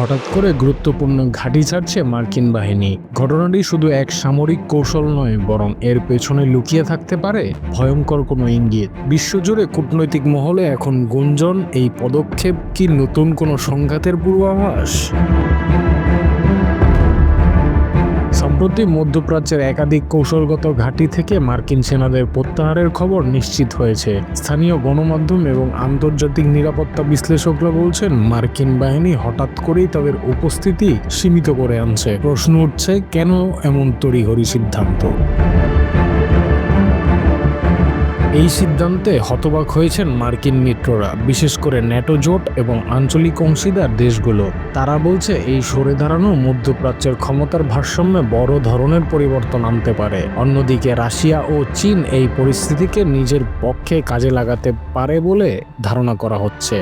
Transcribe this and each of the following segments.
হঠাৎ করে গুরুত্বপূর্ণ ঘাঁটি ছাড়ছে মার্কিন বাহিনী। ঘটনাটি শুধু এক সামরিক কৌশল নয়, বরং এর পেছনে লুকিয়ে থাকতে পারে ভয়ঙ্কর কোনো ইঙ্গিত। বিশ্বজুড়ে কূটনৈতিক মহলে এখন গুঞ্জন, এই পদক্ষেপ কি নতুন কোনো সংঘাতের পূর্বাভাস? সম্প্রতি মধ্যপ্রাচ্যের একাধিক কৌশলগত ঘাঁটি থেকে মার্কিন সেনাদের প্রত্যাহারের খবর নিশ্চিত হয়েছে। স্থানীয় গণমাধ্যম এবং আন্তর্জাতিক নিরাপত্তা বিশ্লেষকরা বলছেন, মার্কিন বাহিনী হঠাৎ করেই তাদের উপস্থিতি সীমিত করে আনছে। প্রশ্ন উঠছে, কেন এমন তড়িঘড়ি সিদ্ধান্ত? এই সিদ্ধান্তে হতবাক হয়েছেন মার্কিন মিত্ররা, বিশেষ করে ন্যাটো জোট এবং আঞ্চলিক অংশীদার দেশগুলো। তারা বলছে, এই সরে দাঁড়ানো মধ্যপ্রাচ্যের ক্ষমতার ভারসাম্যে বড় ধরনের পরিবর্তন আনতে পারে। অন্যদিকে রাশিয়া ও চীন এই পরিস্থিতিকে নিজের পক্ষে কাজে লাগাতে পারে বলে ধারণা করা হচ্ছে।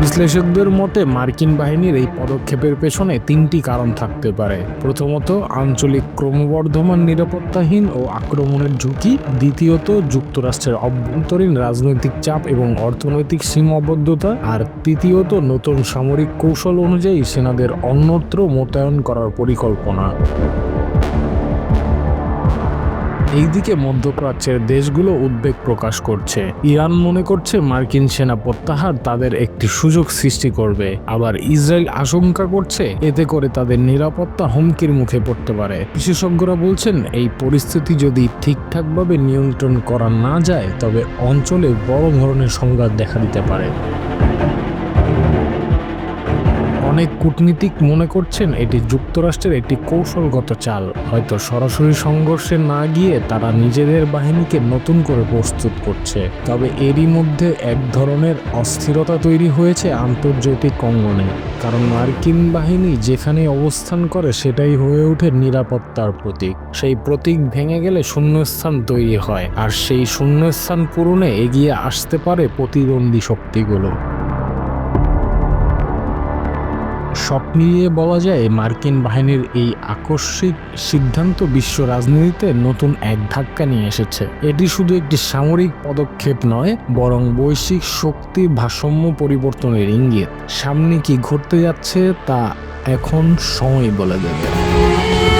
বিশ্লেষকদের মতে, মার্কিন বাহিনীর এই পদক্ষেপের পেছনে তিনটি কারণ থাকতে পারে। প্রথমত, আঞ্চলিক ক্রমবর্ধমান নিরাপত্তাহীন ও আক্রমণের ঝুঁকি। দ্বিতীয়ত, যুক্তরাষ্ট্রের অভ্যন্তরীণ রাজনৈতিক চাপ এবং অর্থনৈতিক সীমাবদ্ধতা। আর তৃতীয়ত, নতুন সামরিক কৌশল অনুযায়ী সেনাদের অন্যত্র মোতায়েন করার পরিকল্পনা। এইদিকে মধ্যপ্রাচ্যের দেশগুলো উদ্বেগ প্রকাশ করছে। ইরান মনে করছে মার্কিন সেনা প্রত্যাহার তাদের একটি সুযোগ সৃষ্টি করবে। আবার ইসরায়েল আশঙ্কা করছে এতে করে তাদের নিরাপত্তা হুমকির মুখে পড়তে পারে। বিশেষজ্ঞরা বলছেন, এই পরিস্থিতি যদি ঠিকঠাকভাবে নিয়ন্ত্রণ করা না যায়, তবে অঞ্চলে বড় ধরনের সংঘাত দেখা দিতে পারে। অনেক কূটনীতিক মনে করছেন এটি যুক্তরাষ্ট্রের একটি কৌশলগত চাল। হয়তো সরাসরি সংঘর্ষে না গিয়ে তারা নিজেদের বাহিনীকে নতুন করে প্রস্তুত করছে। তবে এরই মধ্যে এক ধরনের অস্থিরতা তৈরি হয়েছে আন্তর্জাতিক অঙ্গনে। কারণ মার্কিন বাহিনী যেখানে অবস্থান করে সেটাই হয়ে ওঠে নিরাপত্তার প্রতীক। সেই প্রতীক ভেঙে গেলে শূন্যস্থান তৈরি হয়, আর সেই শূন্যস্থান পূরণে এগিয়ে আসতে পারে প্রতিদ্বন্দ্বী শক্তিগুলো। সব মিলিয়ে বলা যায় মার্কিন বাহিনীর এই আকস্মিক সিদ্ধান্ত বিশ্ব রাজনীতিতে নতুন এক ধাক্কা নিয়ে এসেছে। এটি শুধু একটি সামরিক পদক্ষেপ নয়, বরং বৈশ্বিক শক্তি ভারসাম্য পরিবর্তনের ইঙ্গিত। সামনে কি ঘটতে যাচ্ছে তা এখন সময় বলে দেবে।